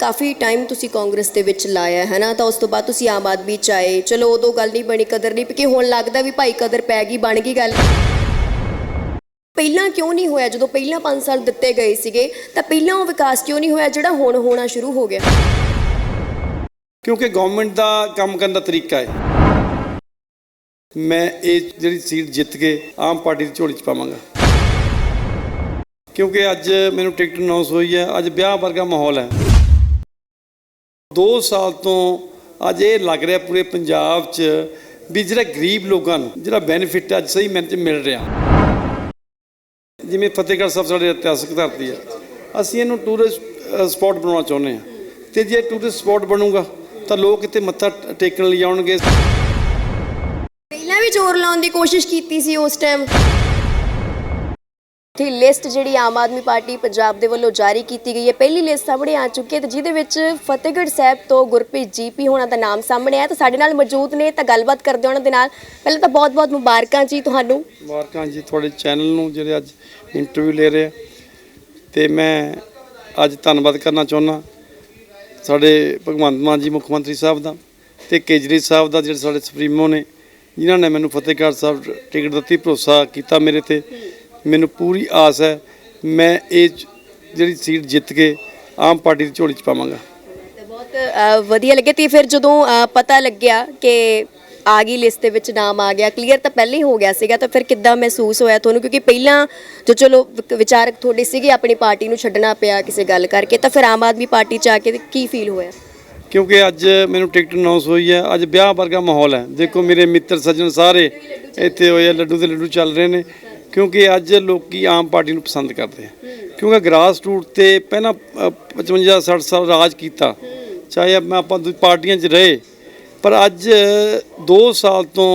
ਕਾਫੀ time ਤੁਸੀਂ ਕਾਂਗਰਸ ਦੇ ਵਿੱਚ ਲਾਇਆ ਹੈ ਨਾ? ਤਾਂ ਉਸ ਤੋਂ ਬਾਅਦ ਤੁਸੀਂ ਆਮ ਆਦਮੀ ਚ ਆਏ। ਚਲੋ, ਉਦੋਂ ਗੱਲ ਨਹੀਂ ਬਣੀ, ਕਦਰ ਨਹੀਂ ਕਿ ਹੁਣ ਲੱਗਦਾ ਵੀ ਭਾਈ ਕਦਰ ਪੈ ਗਈ, ਬਣ ਗਈ ਗੱਲ। ਪਹਿਲਾਂ ਕਿਉਂ ਨਹੀਂ ਹੋਇਆ? ਜਦੋਂ ਪਹਿਲਾਂ 5 ਸਾਲ ਦਿੱਤੇ ਗਏ ਸੀਗੇ, ਤਾਂ ਪਹਿਲਾਂ ਉਹ ਵਿਕਾਸ ਕਿਉਂ ਨਹੀਂ ਹੋਇਆ ਜਿਹੜਾ ਹੁਣ ਹੋਣਾ ਸ਼ੁਰੂ ਹੋ ਗਿਆ? ਕਿਉਂਕਿ ਗਵਰਨਮੈਂਟ ਦਾ ਕੰਮ ਕਰਨ ਦਾ ਤਰੀਕਾ ਹੈ। ਮੈਂ ਇਹ ਜਿਹੜੀ ਸੀਟ ਜਿੱਤ ਕੇ ਆਮ ਪਾਰਟੀ ਦੀ ਝੋਲੀ 'ਚ ਪਾਵਾਂਗਾ। ਕਿਉਂਕਿ ਅੱਜ ਮੈਨੂੰ ਟਿਕਟ ਅਨਾਉਂਸ ਹੋਈ ਹੈ। ਅੱਜ ਵਿਆਹ ਵਰਗਾ ਮਾਹੌਲ ਹੈ। 2 ਸਾਲ ਤੋਂ ਅੱਜ ਇਹ ਲੱਗ ਰਿਹਾ ਪੂਰੇ ਪੰਜਾਬ 'ਚ ਵੀ ਜਿਹੜਾ ਗਰੀਬ ਲੋਕਾਂ ਨੂੰ ਜਿਹੜਾ ਬੈਨੀਫਿਟ ਅੱਜ ਸਹੀ ਮੈਨ 'ਚ ਮਿਲ ਰਿਹਾ। ਜਿਵੇਂ ਫਤਿਹਗੜ੍ਹ ਸਾਹਿਬ ਸਾਡੇ ਇਤਿਹਾਸਕ ਧਰਤੀ ਹੈ ਅਸੀਂ ਇਹਨੂੰ ਟੂਰਿਸਟ ਸਪੌਟ ਬਣਾਉਣਾ ਚਾਹੁੰਦੇ ਹਾਂ ਤੇ ਜੇ ਟੂਰਿਸਟ ਸਪੌਟ ਬਣੂਗਾ, ਤਾਂ ਲੋਕ ਇੱਥੇ ਮੱਥਾ ਟੇਕਣ ਲਈ ਆਉਣਗੇ। ਪਹਿਲਾਂ ਵੀ ਜ਼ੋਰ ਲਾਉਣ ਦੀ ਕੋਸ਼ਿਸ਼ ਕੀਤੀ ਸੀ ਉਸ ਟਾਈਮ ਤੇ ਲਿਸਟ ਜਿਹੜੀ ਆਮ ਆਦਮੀ ਪਾਰਟੀ ਪੰਜਾਬ ਦੇ ਵੱਲੋਂ ਜਾਰੀ ਕੀਤੀ ਗਈ ਹੈ। ਪਹਿਲੀ ਲਿਸਟ ਸਾਹਮਣੇ ਆ ਚੁੱਕੀ ਹੈ ਤੇ ਜਿਹਦੇ ਵਿੱਚ ਫਤਿਹਗੜ੍ਹ ਸਾਹਿਬ ਤੋਂ ਗੁਰਪ੍ਰੀਤ ਜੀਪੀ ਹੋਣਾ ਦਾ ਨਾਮ ਸਾਹਮਣੇ ਆਇਆ। ਤਾਂ ਸਾਡੇ ਨਾਲ ਮੌਜੂਦ ਨੇ, ਤਾਂ ਗੱਲਬਾਤ ਕਰਦੇ ਉਹਨਾਂ ਦੇ ਨਾਲ। ਪਹਿਲਾਂ ਤਾਂ ਬਹੁਤ-ਬਹੁਤ ਮੁਬਾਰਕਾਂ ਜੀ ਤੁਹਾਨੂੰ। ਮੁਬਾਰਕਾਂ ਜੀ ਤੁਹਾਡੇ ਚੈਨਲ ਨੂੰ ਜਿਹੜੇ ਅੱਜ ਇੰਟਰਵਿਊ ਲੈ ਰਹੇ ਆ। ਤੇ ਮੈਂ ਅੱਜ ਧੰਨਵਾਦ ਕਰਨਾ ਚਾਹੁੰਦਾ ਸਾਡੇ ਭਗਵੰਤ ਮਾਨ ਜੀ ਮੁੱਖ ਮੰਤਰੀ ਸਾਹਿਬ ਦਾ ਤੇ ਕੇਜਰੀ ਸਾਹਿਬ ਦਾ ਜਿਹੜੇ ਸਾਡੇ ਸੁਪਰੀਮੋ ਨੇ, ਜਿਨ੍ਹਾਂ ਨੇ ਮੈਨੂੰ ਫਤਿਹਗੜ੍ਹ ਸਾਹਿਬ ਟਿਕਟ ਦਿੱਤੀ, ਭਰੋਸਾ ਕੀਤਾ ਮੇਰੇ ਤੇ। ਮੈਨੂੰ ਪੂਰੀ ਆਸ ਹੈ ਮੈਂ ਇਹ ਜਿਹੜੀ ਸੀਟ ਜਿੱਤ ਕੇ ਆਮ ਪਾਰਟੀ ਦੀ ਝੋਲੀ 'ਚ ਪਾਵਾਂਗਾ। ਬਹੁਤ ਵਧੀਆ ਲੱਗਿਆ ਤੇ ਫਿਰ ਜਦੋਂ ਪਤਾ ਲੱਗਿਆ ਕਿ ਆ ਗਈ ਲਿਸਟ ਦੇ ਵਿੱਚ ਨਾਮ ਆ ਗਿਆ ਕਲੀਅਰ ਤਾਂ ਪਹਿਲਾਂ ਹੀ ਹੋ ਗਿਆ ਸੀਗਾ ਤਾਂ ਫਿਰ ਕਿੱਦਾਂ ਮਹਿਸੂਸ ਹੋਇਆ ਤੁਹਾਨੂੰ? ਕਿਉਂਕਿ ਪਹਿਲਾਂ ਜੋ ਚਲੋ ਵਿਚਾਰਕ ਤੁਹਾਡੇ ਸੀਗੇ ਆਪਣੀ ਪਾਰਟੀ ਨੂੰ ਛੱਡਣਾ ਪਿਆ ਕਿਸੇ ਗੱਲ ਕਰਕੇ ਤਾਂ ਫਿਰ ਆਮ ਆਦਮੀ ਪਾਰਟੀ ਚ ਆ ਕੇ ਕੀ ਫੀਲ ਹੋਇਆ? ਕਿਉਂਕਿ ਅੱਜ ਮੈਨੂੰ ਟਿਕਟ ਅਨਾਉਂਸ ਹੋਈ ਹੈ ਅੱਜ ਵਿਆਹ ਵਰਗਾ ਮਾਹੌਲ ਹੈ। ਦੇਖੋ ਮੇਰੇ ਮਿੱਤਰ ਸੱਜਣ ਸਾਰੇ ਇੱਥੇ ਹੋਏ ਆ ਲੱਡੂ ਤੇ ਲੱਡੂ ਚੱਲ ਰਹੇ ਨੇ। ਕਿਉਂਕਿ ਅੱਜ ਲੋਕੀ ਆਮ ਪਾਰਟੀ ਨੂੰ ਪਸੰਦ ਕਰਦੇ ਆ। ਕਿਉਂਕਿ ਗ੍ਰਾਸ ਰੂਟ ਤੇ ਪਹਿਲਾਂ ਅ, 55 60 ਸਾਲ ਰਾਜ ਕੀਤਾ। ਚਾਹੇ ਆਪਾਂ ਆਪਾਂ ਦੂਜੀ ਪਾਰਟੀਆਂ 'ਚ ਰਹੇ ਪਰ ਅੱਜ 2 ਸਾਲ ਤੋਂ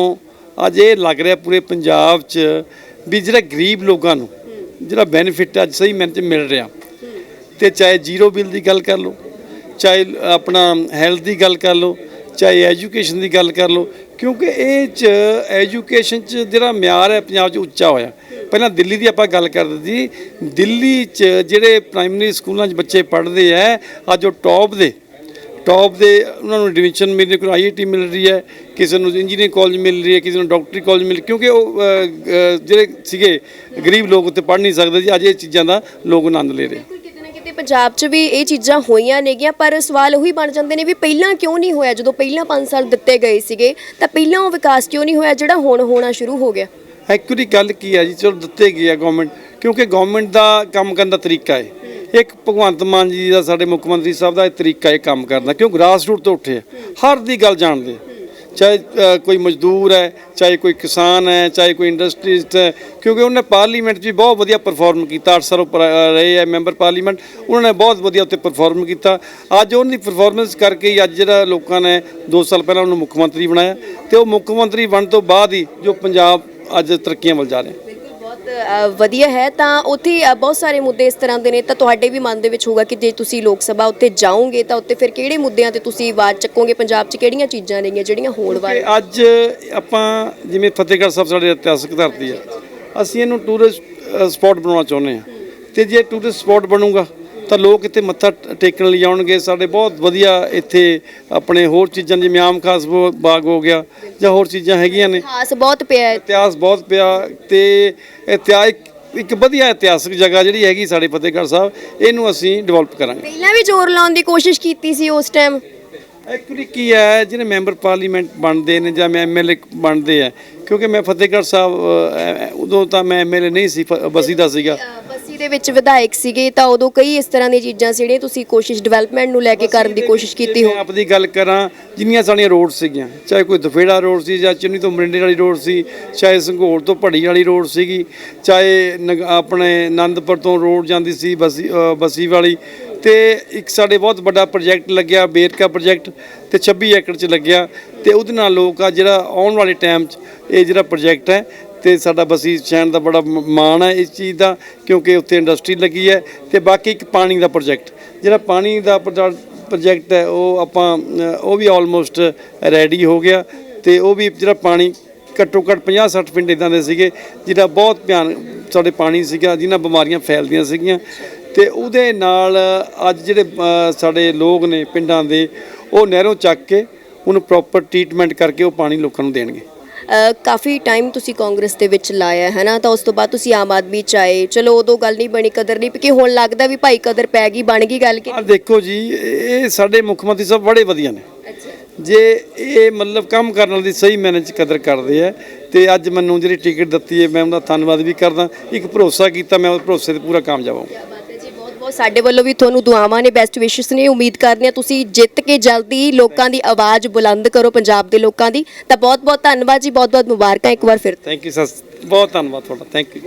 ਅੱਜ ਇਹ ਲੱਗ ਰਿਹਾ ਪੂਰੇ ਪੰਜਾਬ 'ਚ ਵੀ ਜਿਹੜਾ ਗਰੀਬ ਲੋਕਾਂ ਨੂੰ ਜਿਹੜਾ ਬੈਨੀਫਿਟ ਅੱਜ ਸਹੀ ਮੈਨ 'ਚ ਮਿਲ ਰਿਹਾ। ਤੇ ਚਾਹੇ ਜ਼ੀਰੋ ਬਿੱਲ ਦੀ ਗੱਲ ਕਰ ਲਓ ਚਾਹੇ ਆਪਣਾ ਹੈਲਥ ਦੀ ਗੱਲ ਕਰ ਲਓ ਚਾਹੇ ਐਜੂਕੇਸ਼ਨ ਦੀ ਗੱਲ ਕਰ ਲਓ, ਕਿਉਂਕਿ ਇਹ ਚ ਐਜੂਕੇਸ਼ਨ ਚ ਜਿਹੜਾ ਮਿਆਰ ਹੈ ਪੰਜਾਬ ਚ ਉੱਚਾ ਹੋਇਆ। ਪਹਿਲਾਂ ਦਿੱਲੀ ਦੀ ਆਪਾਂ ਗੱਲ ਕਰਦੇ ਸੀ, ਦਿੱਲੀ ਚ ਜਿਹੜੇ ਪ੍ਰਾਇਮਰੀ ਸਕੂਲਾਂ 'ਚ ਬੱਚੇ ਪੜ੍ਹਦੇ ਆ ਅੱਜ ਉਹ ਟੌਪ ਦੇ। ਟੌਪ ਦੇ ਉਹਨਾਂ ਨੂੰ ਐਡਮਿਸ਼ਨ ਮਿਲ ਰਹੀ ਕੋਈ ਆਈਆਈਟੀ ਮਿਲ ਰਹੀ ਹੈ, ਕਿਸੇ ਨੂੰ ਇੰਜੀਨੀਅਰਿੰਗ ਕਾਲਜ ਮਿਲ ਰਹੀ ਹੈ, ਕਿਸੇ ਨੂੰ ਡਾਕਟਰੀ ਕਾਲਜ ਮਿਲ, ਕਿਉਂਕਿ ਉਹ ਜਿਹੜੇ ਸੀਗੇ, ਗਰੀਬ ਲੋਕ ਉੱਥੇ ਪੜ੍ਹ ਨਹੀਂ ਸਕਦੇ ਜੀ, ਅੱਜ ਇਹ ਚੀਜ਼ਾਂ ਦਾ ਲੋਕ ਆਨੰਦ ਲੈ ਰਹੇ। ਪੰਜਾਬ 'ਚ ਵੀ ਇਹ ਚੀਜ਼ਾਂ ਹੋਈਆਂ ਨੇਗੀਆਂ, ਪਰ ਸਵਾਲ ਉਹੀ ਬਣ ਜਾਂਦੇ ਨੇ ਵੀ ਪਹਿਲਾਂ ਕਿਉਂ ਨਹੀਂ ਹੋਇਆ? ਜਦੋਂ ਪਹਿਲਾਂ 5 ਸਾਲ ਦਿੱਤੇ ਗਏ ਸੀਗੇ, ਤਾਂ ਪਹਿਲਾਂ ਉਹ ਵਿਕਾਸ ਕਿਉਂ ਨਹੀਂ ਹੋਇਆ ਜਿਹੜਾ ਹੁਣ ਹੋਣਾ ਸ਼ੁਰੂ ਹੋ ਗਿਆ? ਐਕਚੁਅਲੀ ਗੱਲ ਕੀ ਹੈ ਜੀ? ਚਲੋ ਦਿੱਤੇ ਗਏ ਆ ਗਵਰਨਮੈਂਟ ਕਿਉਂਕਿ ਗਵਰਨਮੈਂਟ ਦਾ ਕੰਮ ਕਰਨ ਦਾ ਤਰੀਕਾ ਹੈ। ਇੱਕ ਭਗਵੰਤ ਮਾਨ ਜੀ ਦਾ, ਸਾਡੇ ਮੁੱਖ ਮੰਤਰੀ ਸਾਹਿਬ ਦਾ ਇਹ ਤਰੀਕਾ ਹੈ ਕੰਮ ਕਰਨ ਦਾ ਕਿਉਂ ਗ੍ਰਾਸ ਰੂਟ ਤੋਂ ਉੱਠੇ ਹਰ ਦੀ ਗੱਲ ਜਾਣਦੇ ਚਾਹੇ ਕੋਈ ਮਜ਼ਦੂਰ ਹੈ ਚਾਹੇ ਕੋਈ ਕਿਸਾਨ ਹੈ ਚਾਹੇ ਕੋਈ ਇੰਡਸਟਰੀਸਟ ਹੈ ਕਿਉਂਕਿ ਉਹਨੇ ਪਾਰਲੀਮੈਂਟ 'ਚ ਵੀ ਬਹੁਤ ਵਧੀਆ ਪਰਫਾਰਮ ਕੀਤਾ 8 ਸਾਲ ਉੱਪਰ ਅ, ਰਹੇ ਹੈ ਮੈਂਬਰ ਪਾਰਲੀਮੈਂਟ ਉਹਨਾਂ ਨੇ ਬਹੁਤ ਵਧੀਆ ਉੱਤੇ ਪਰਫਾਰਮ ਕੀਤਾ। ਅੱਜ ਉਹਨਾਂ ਦੀ ਪਰਫਾਰਮੈਂਸ ਕਰਕੇ ਹੀ ਅੱਜ ਜਿਹੜਾ ਲੋਕਾਂ ਨੇ 2 ਸਾਲ ਪਹਿਲਾਂ ਉਹਨੂੰ ਮੁੱਖ ਮੰਤਰੀ ਬਣਾਇਆ ਤੇ ਉਹ ਮੁੱਖ ਮੰਤਰੀ ਬਣਨ ਤੋਂ ਬਾਅਦ ਹੀ ਜੋ ਪੰਜਾਬ ਅੱਜ ਤਰੱਕੀਆਂ ਵੱਲ ਜਾ ਰਿਹਾ। ਵਧੀਆ ਹੈ ਤਾਂ ਉੱਥੇ ਬਹੁਤ ਸਾਰੇ ਮੁੱਦੇ ਇਸ ਤਰ੍ਹਾਂ ਦੇ ਨੇ ਤਾਂ ਤੁਹਾਡੇ ਵੀ ਮਨ ਦੇ ਵਿੱਚ ਹੋਊਗਾ ਕਿ ਜੇ ਤੁਸੀਂ ਲੋਕ ਸਭਾ ਉੱਤੇ ਜਾਓਗੇ ਤਾਂ ਉੱਤੇ ਫਿਰ ਕਿਹੜੇ ਮੁੱਦਿਆਂ ਤੇ ਤੁਸੀਂ ਆਵਾਜ਼ ਚੱਕੋਗੇ? ਪੰਜਾਬ 'ਚ ਕਿਹੜੀਆਂ ਚੀਜ਼ਾਂ ਨੇਗੀਆਂ ਜਿਹੜੀਆਂ ਹੋਣ ਵਾਲੀਆਂ? ਅੱਜ ਆਪਾਂ ਜਿਵੇਂ ਫਤਿਹਗੜ੍ਹ ਸਾਹਿਬ ਸਾਡੇ ਇਤਿਹਾਸਕ ਧਰਤੀ ਹੈ ਅਸੀਂ ਇਹਨੂੰ ਟੂਰਿਸਟ ਸਪੌਟ ਬਣਾਉਣਾ ਚਾਹੁੰਦੇ ਹਾਂ ਤੇ ਜੇ ਟੂਰਿਸਟ ਸਪੌਟ ਬਣੂਗਾ ਤਾਂ ਲੋਕ ਇੱਥੇ ਮੱਥਾ ਟੇਕਣ ਲਈ ਆਉਣਗੇ। ਸਾਡੇ ਬਹੁਤ ਵਧੀਆ ਇੱਥੇ ਆਪਣੇ ਹੋਰ ਚੀਜ਼ਾਂ ਜਿਵੇਂ ਆਮ ਖਾਸ ਬਾਗ ਹੋ ਗਿਆ ਜਾਂ ਹੋਰ ਚੀਜ਼ਾਂ ਹੈਗੀਆਂ ਨੇ। ਖਾਸ ਬਹੁਤ ਪਿਆ ਹੈ। ਇਤਿਹਾਸ ਬਹੁਤ ਪਿਆ ਤੇ ਇਤਿਹਾਸ ਇੱਕ ਵਧੀਆ ਇਤਿਹਾਸਕ ਜਗ੍ਹਾ ਜਿਹੜੀ ਹੈਗੀ ਸਾਡੇ ਫਤਿਹਗੜ੍ਹ ਸਾਹਿਬ ਇਹਨੂੰ ਅਸੀਂ ਡਿਵੈਲਪ ਕਰਾਂਗੇ। ਪਹਿਲਾਂ ਵੀ ਜ਼ੋਰ ਲਾਉਣ ਦੀ ਕੋਸ਼ਿਸ਼ ਕੀਤੀ ਸੀ ਉਸ ਟਾਈਮ ਐਕਚੁਅਲੀ ਕੀ ਹੈ ਜਿਹੜੇ ਮੈਂਬਰ ਪਾਰਲੀਮੈਂਟ ਬਣਦੇ ਨੇ ਜਾਂ ਐਮਐਲਏ ਬਣਦੇ ਆ ਕਿਉਂਕਿ ਮੈਂ ਫਤਿਹਗੜ੍ਹ ਸਾਹਿਬ ਉਦੋਂ ਤਾਂ ਮੈਂ ਐਮਐਲਏ ਨਹੀਂ ਸੀ ਬਸੀ ਦਾ ਸੀਗਾ। ਬੱਸੀ ਦੇ ਵਿੱਚ ਵਿਧਾਇਕ ਸੀਗੇ ਤਾਂ ਉਦੋਂ ਕਈ ਇਸ ਤਰ੍ਹਾਂ ਦੀਆਂ ਚੀਜ਼ਾਂ ਸੀ ਜਿਹੜੀਆਂ ਤੁਸੀਂ ਕੋਸ਼ਿਸ਼ ਡਿਵੈਲਪਮੈਂਟ ਨੂੰ ਲੈ ਕੇ ਕਰਨ ਦੀ ਕੋਸ਼ਿਸ਼ ਕੀਤੀ ਹੋ ਮੈਂ ਆਪਦੀ ਗੱਲ ਕਰਾਂ ਜਿੰਨੀਆਂ ਸਾਡੀਆਂ ਰੋਡ ਸੀਗੀਆਂ ਚਾਹੇ ਕੋਈ ਦਫੇੜਾ ਰੋਡ ਸੀ ਜਾਂ ਚੰਨੀ ਤੋਂ ਮਰਿੰਡੇ ਵਾਲੀ ਰੋਡ ਸੀ ਚਾਹੇ ਸੰਘੋਲ ਤੋਂ ਭੜੀ ਵਾਲੀ ਰੋਡ ਸੀਗੀ ਚਾਹੇ ਨਗ- ਆਪਣੇ ਆਨੰਦਪੁਰ ਤੋਂ ਰੋਡ ਜਾਂਦੀ ਸੀ ਬਸੀ ਅ, ਬਸੀ ਵਾਲੀ ਤੇ ਇੱਕ ਸਾਡੇ ਬਹੁਤ ਵੱਡਾ ਪ੍ਰੋਜੈਕਟ ਲੱਗਿਆ ਬੇਰਕਾ ਪ੍ਰੋਜੈਕਟ ਤੇ 26 ਏਕੜ 'ਚ ਲੱਗਿਆ ਤੇ ਉਹਦੇ ਨਾਲ ਲੋਕ ਆ ਜਿਹੜਾ ਆਉਣ ਵਾਲੇ ਟਾਈਮ 'ਚ ਇਹ ਜਿਹੜਾ ਪ੍ਰੋਜੈਕਟ ਹੈ ਤੇ ਸਾਡਾ ਬਸੀ ਸ਼ਹਿਰ ਦਾ ਬੜਾ ਮਾਣ ਹੈ ਇਸ ਚੀਜ਼ ਦਾ, ਕਿਉਂਕਿ ਉੱਥੇ ਇੰਡਸਟਰੀ ਲੱਗੀ ਹੈ ਤੇ ਬਾਕੀ ਇੱਕ ਪਾਣੀ ਦਾ ਪ੍ਰੋਜੈਕਟ। ਜਿਹੜਾ ਪਾਣੀ ਦਾ ਪ੍ਰੋਜੈਕਟ ਪ੍ਰੋਜੈਕਟ ਹੈ, ਉਹ ਆਪਾਂ ਉਹ ਵੀ ਆਲਮੋਸਟ ਰੈਡੀ ਹੋ ਗਿਆ ਤੇ ਉਹ ਵੀ ਜਿਹੜਾ ਪਾਣੀ ਘੱਟੋ ਘੱਟ 50 60 ਪਿੰਡ ਇਦਾਂ ਦੇ ਸੀਗੇ ਜਿਹੜਾ ਬਹੁਤ ਭਿਆਨ ਸਾਡੇ ਪਾਣੀ ਸੀਗਾ ਜਿਨ੍ਹਾਂ ਬਿਮਾਰੀਆਂ ਫੈਲਦੀਆਂ ਸੀਗੀਆਂ। ਤੇ ਉਹਦੇ ਨਾਲ ਅੱਜ ਜਿਹੜੇ ਸਾਡੇ ਲੋਕ ਨੇ ਪਿੰਡਾਂ ਦੇ, ਉਹ ਨਹਿਰੋਂ ਚੱਕ ਕੇ ਉਹਨੂੰ ਪ੍ਰੋਪਰ ਟ੍ਰੀਟਮੈਂਟ ਕਰਕੇ ਉਹ ਪਾਣੀ ਲੋਕਾਂ ਨੂੰ ਦੇਣਗੇ। ਕਾਫੀ ਟਾਈਮ ਤੁਸੀਂ ਕਾਂਗਰਸ ਦੇ ਵਿੱਚ ਲਾਇਆ ਹੈ ਨਾ? ਤਾਂ ਉਸ ਤੋਂ ਬਾਅਦ ਤੁਸੀਂ ਆਮ ਆਦਮੀ ਚ ਆਏ। ਚਲੋ ਉਦੋਂ ਗੱਲ ਨਹੀਂ ਬਣੀ ਕਦਰ ਨਹੀਂ ਕਿ ਹੁਣ ਲੱਗਦਾ ਵੀ ਭਾਈ ਕਦਰ ਪੈ ਗਈ ਬਣ ਗਈ ਗੱਲ ਕਿ ਆ ਦੇਖੋ ਜੀ ਇਹ ਸਾਡੇ ਮੁੱਖ ਮੰਤਰੀ ਸਾਹਿਬ ਬੜੇ ਵਧੀਆ ਨੇ। ਜੇ ਇਹ ਮਤਲਬ ਕੰਮ ਕਰਨ ਵਾਲੀ ਦੀ ਸਹੀ ਮੈਨੇ ਚ ਕਦਰ ਕਰਦੇ ਆ ਤੇ ਅੱਜ ਮੈਨੂੰ ਜਿਹੜੀ ਟਿਕਟ ਦਿੱਤੀ ਹੈ ਮੈਂ ਉਹਦਾ ਧੰਨਵਾਦ ਵੀ ਕਰਦਾ। ਇੱਕ ਭਰੋਸਾ ਕੀਤਾ ਮੈਂ ਉਸ ਭਰੋਸੇ ਤੇ ਪੂਰਾ ਕਾਮਯਾਬ ਹਾਂ ਬਾਤ ਹੈ ਜੀ ਬਹੁਤ ਬਹੁਤ ਸਾਡੇ ਵੱਲੋਂ ਵੀ ਤੁਹਾਨੂੰ ਦੁਆਵਾਂ ਨੇ ਬੈਸਟ ਵਿਸ਼ੇਸ ਨੇ, ਉਮੀਦ ਕਰਦੇ ਹਾਂ ਤੁਸੀਂ ਜਿੱਤ ਕੇ ਜਲਦੀ ਲੋਕਾਂ ਦੀ ਆਵਾਜ਼ ਬੁਲੰਦ ਕਰੋ, ਪੰਜਾਬ ਦੇ ਲੋਕਾਂ ਦੀ। ਤਾਂ ਬਹੁਤ ਬਹੁਤ ਧੰਨਵਾਦ ਜੀ ਬਹੁਤ ਬਹੁਤ ਮੁਬਾਰਕਾਂ ਇੱਕ ਵਾਰ ਫਿਰ ਥੈਂਕ ਯੂ ਸਰ ਬਹੁਤ ਧੰਨਵਾਦ ਤੁਹਾਡਾ। Thank you